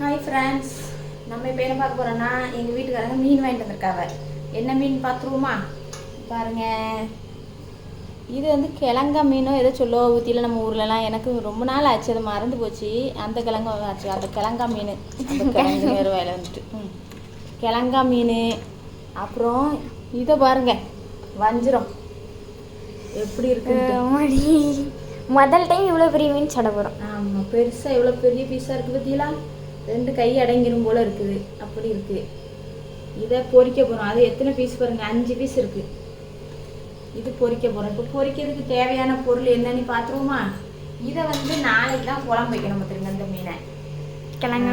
Hi friends நம்ம இப்போ என்ன பார்க்க போகிறோன்னா எங்கள் வீட்டுக்காரங்க மீன் வாங்கிட்டு வந்திருக்காங்க. என்ன மீன் பார்த்துருவோமா? பாருங்க. இது வந்து கிழங்கா மீனோ ஏதோ சொல்லுவா ஊற்றியில் நம்ம ஊர்லலாம் எனக்கு ரொம்ப நாள் ஆச்சு அது மறந்து போச்சு. அந்த கிழங்கா ஆச்சு அந்த கிழங்கா மீன். அந்த கிழங்கு வேறு வேலை வந்துட்டு. கிழங்கா மீன். அப்புறம் இதை பாருங்க. வஞ்சிரம். எப்படி இருக்கு முதல் டைம் இவ்வளோ பெரிய மீன் சாப்பிட போகிறோம் ஆமாம் பெருசாக எவ்வளோ பெரிய பீஸாக இருக்குது பார்த்தீங்களா ரெண்டு கை அடங்கிரும் போல இருக்குது. அப்படி இருக்குது இதை பொரிக்க போகிறோம் அது எத்தனை பீஸ் பாருங்க? அஞ்சு பீஸ் இருக்குது இது பொரிக்க போகிறோம் இப்போ பொரிக்கிறதுக்கு தேவையான பொருள் என்னன்னு பார்த்துருவோமா இதை வந்து நாளைக்கு தான் குழம்பு வைக்கணும் பார்த்துருங்க இந்த மீனை. கிழங்கு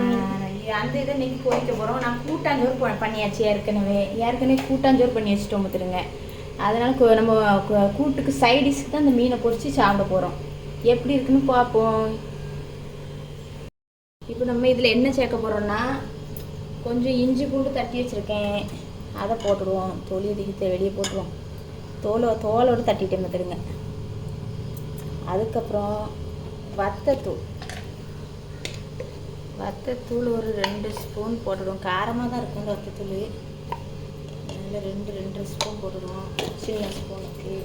அந்த இதை இன்னைக்கு பொரிக்க போகிறோம் நான் கூட்டாஞ்சோறு பண்ணியாச்சு ஏற்கனவே. ஏற்கனவே கூட்டாஞ்சோறு பண்ணி வச்சுட்டோம் பார்த்துருங்க அதனால நம்ம கூட்டுக்கு சைடிஷ்க்கு தான் இந்த மீனை பொரிச்சு சாப்பிட போகிறோம் எப்படி இருக்குன்னு பார்ப்போம் இப்போ நம்ம இதில் என்ன சேர்க்க போகிறோம்னா கொஞ்சம் இஞ்சி பூண்டு தட்டி வச்சுருக்கேன். அதை போட்டுடுவோம். தோலி அதிகத்தை வெளியே போட்டுருவோம் தோலை தோலோடு தட்டிட்டு வந்துடுங்க அதுக்கப்புறம் வத்தத்தூள். வத்தத்தூள் ஒரு ரெண்டு ஸ்பூன் போட்டுடுவோம். காரமாக தான் இருக்கும் இந்த வத்தத்தூள். அதில் ரெண்டு ரெண்டு ஸ்பூன் போட்டுடுவோம். சின்ன ஸ்பூனுக்கு.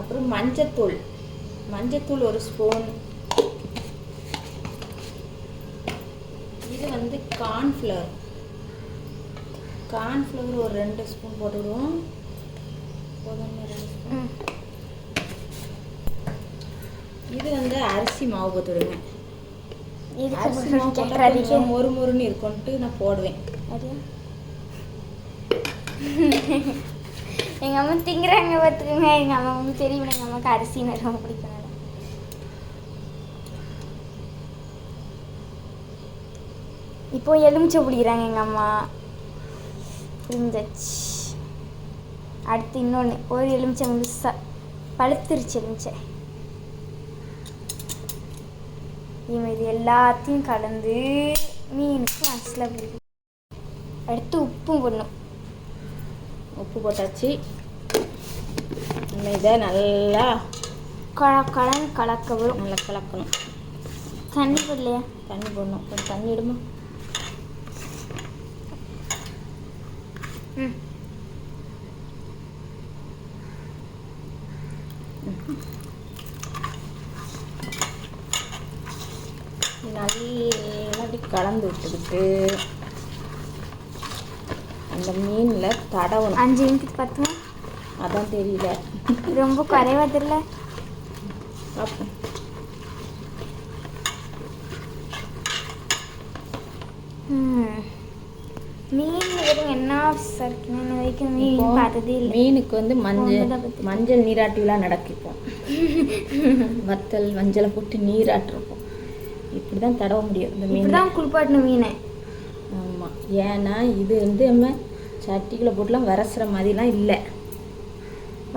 அப்புறம் மஞ்சத்தூள். மஞ்சத்தூள் ஒரு ஸ்பூன். இது வந்து கார்ன்ஃப்ளவர் கார்ன்ஃப்ளவர் ஒரு ரெண்டு ஸ்பூன் போட்டுடுவோம். போதுமா ரெண்டு ஸ்பூன். இது வந்து அரிசி மாவு போட்டுடுங்க. இதுக்கு அரிசி மாவு போட்டால் கேட்குறாதீங்க கொஞ்சம் மொறு மொறுன்னு இருக்கும்ட்டு நான் போடுவேன். எங்கள் அம்மா திங்குறாங்க பார்த்துக்கோங்க. எங்கள் அம்மா வந்து தெரியும். எங்கள் அம்மாவுக்கு அரிசின்னு ரொம்ப பிடிக்கும். இப்போ எலுமிச்சை பிடிக்கிறாங்க எங்கள் அம்மா. புரிஞ்சாச்சு. அடுத்து இன்னொன்று ஒரு எலுமிச்சை முழுசா பழுத்துருச்சு எலுமிச்சை. இவன் இது எல்லாத்தையும் கலந்து மீனுக்கு மசில் பிடிக்கும் அடுத்து உப்பும் போடணும். உப்பு போட்டாச்சு. நம்ம இதை நல்லா கல கலன்னு கலக்க வரும். நல்லா கலக்கணும். தண்ணி போடலையா? தண்ணி போடணும். கொஞ்சம் தண்ணி இடுமா நல்லா அப்படி கலந்து விட்டுக்கிட்டு அந்த மீனில் தடவணும். அஞ்சு நிமிஷத்துக்கு பார்த்துமா அதான் தெரியல. ரொம்ப குறைவா தெரியல. பார்ப்போம் ம். மீன் என்ன இருக்கு இது வரைக்கும் மீன் பார்த்ததே இல்லை. மீனுக்கு வந்து மஞ்சள். மஞ்சள் நீராட்டி விழா நடக்கும் வத்தல் மஞ்சளை போட்டு நீராட்டிருப்போம் இப்படி தான் தடவ முடியும் இந்த மீன். இப்படிதான் குளிப்பாட்டணும் மீனை. ஆமாம் ஏன்னா இது வந்து நம்ம சட்டிக்குள்ளே போட்டுலாம் வரசுற மாதிரிலாம் இல்லை.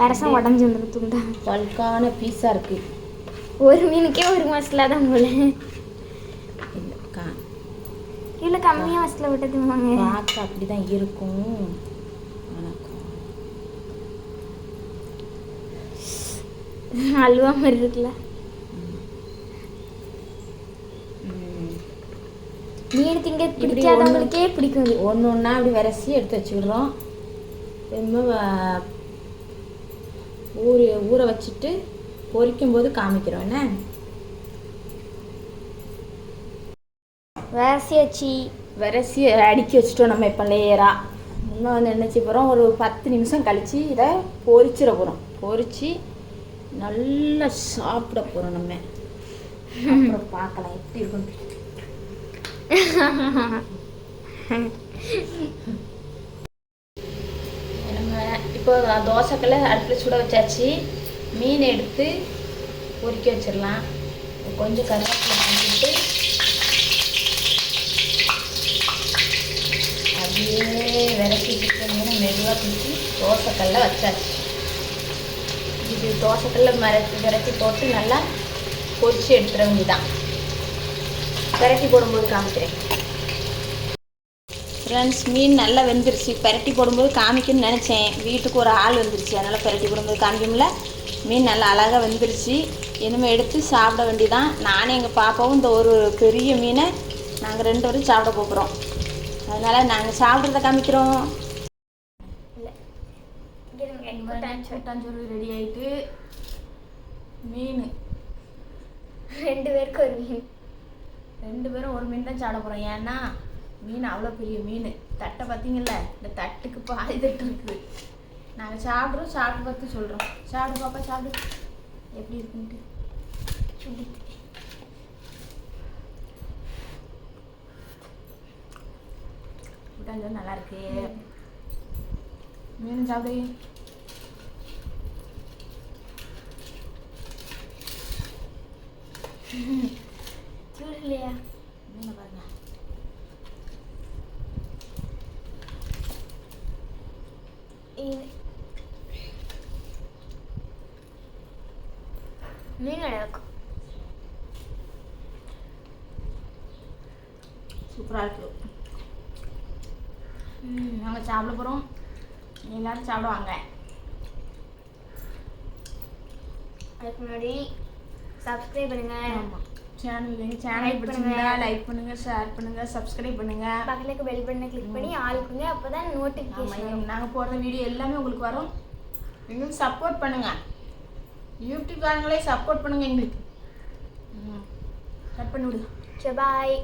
வரசம் உடஞ்சி வந்துடும் துண்டா. பல்கான பீஸாக இருக்குது ஒரு மீனுக்கே ஒரு மசிலா தான் போல. இவ்வளோ கம்மியாக மசில விட்டதுமாங்க பார்க்க அப்படி தான் இருக்கும் அல்வா மாதிரி இருக்குல்ல. மீன் திங்க பிடிக்காதவங்களுக்கே பிடிக்கும். ஒன்று ஒன்றா அப்படி விரசி எடுத்து வச்சுக்கிடுறோம். திரும்ப வ- ஊற ஊற வச்சுட்டு பொரிக்கும் போது காமிக்கிறோம் என்ன? வேசியாச்சு விரசி அடுக்கி வச்சுட்டோம் நம்ம இப்போ லேயராக இன்னும் வந்து என்ன செய்ய போகிறோம் ஒரு பத்து நிமிஷம் கழித்து இதை பொறிச்சிட போகிறோம் பொறிச்சு நல்லா சாப்பிட போகிறோம் நம்ம. அப்புறம் பார்க்கலாம். எப்படி இருக்கும் நம்ம இப்போ தோசைக்கல்ல அடுப்பில் சுட வச்சாச்சு. மீன் எடுத்து பொறிக்க வச்சிடலாம். கொஞ்சம் கருவேப்பிலை அப்படியே விரட்டி மீனை மெதுவாக பிடிச்சி தோசைக்கல்ல வச்சாச்சு. இது தோசைக்கல்ல மரத்து விரட்டி போட்டு நல்லா பொரிச்சு எடுத்துட வேண்டிதான் விரட்டி போடும்போது காமிக்கிறேன். ஃப்ரெண்ட்ஸ் மீன் நல்லா வெந்துருச்சு. பெரட்டி போடும்போது காமிக்கணும்னு நினச்சேன். வீட்டுக்கு ஒரு ஆள் வந்துருச்சு. அதனால் பெரட்டி போடும்போது காமிக்கும்ல மீன் நல்லா அழகாக வெந்துருச்சு. இனிமேல் எடுத்து சாப்பிட வேண்டிதான் நானும் எங்கள் பாப்பாவும் இந்த ஒரு பெரிய மீனை நாங்கள் ரெண்டு பேரும் சாப்பிட போகிறோம் அதனால் நாங்கள் சாப்பிட்றத காமிக்கிறோம். கூட்டாஞ்சோறு. ரெடி ஆயிட்டு மீன். ரெண்டு பேருக்கு ஒரு மீன். ரெண்டு பேரும் ஒரு மீன் தான் சாப்பிட போகிறோம் ஏன்னா மீன் அவ்வளோ பெரிய மீன். தட்டை பார்த்தீங்கல்ல இந்த தட்டுக்கு பாதி தட்டு இருக்குது. நாங்கள் சாப்பிட்றோம் சாப்பிட்டு பார்த்து சொல்கிறோம் சாப்பிடு பாப்பா சாப்பிடு. எப்படி இருக்குன்ட்டு. கூட்டாஞ்சோறு நல்லா இருக்கு மீன் சாப்பிடு. சூடு இல்லையா? மீனை பாருங்க. இது மீன் நல்லா இருக்கும் சூப்பராக இருக்கு. நாங்கள் சாப்பிட போகிறோம் எல்லாரும் சாப்பிடுவாங்க. அதுக்கு முன்னாடி சப்ஸ்கிரைப் பண்ணுங்க. ஆமாம் சேனல் சேனல் பிடிச்சிருந்தா பண்ணுங்க. லைக் பண்ணுங்கள் ஷேர் பண்ணுங்கள் சப்ஸ்கிரைப் பண்ணுங்கள் பக்கத்துக்கு பெல் பட்டனை கிளிக் பண்ணி ஆளுக்குங்க அப்பதான் நோட்டிஃபிகேஷன் நாங்கள் போடுற வீடியோ எல்லாமே உங்களுக்கு வரும். எங்களுக்கு சப்போர்ட் பண்ணுங்கள் யூடியூப்காரங்களே சப்போர்ட் பண்ணுங்கள் எங்களுக்கு. கட் பண்ணி விடு. பாய்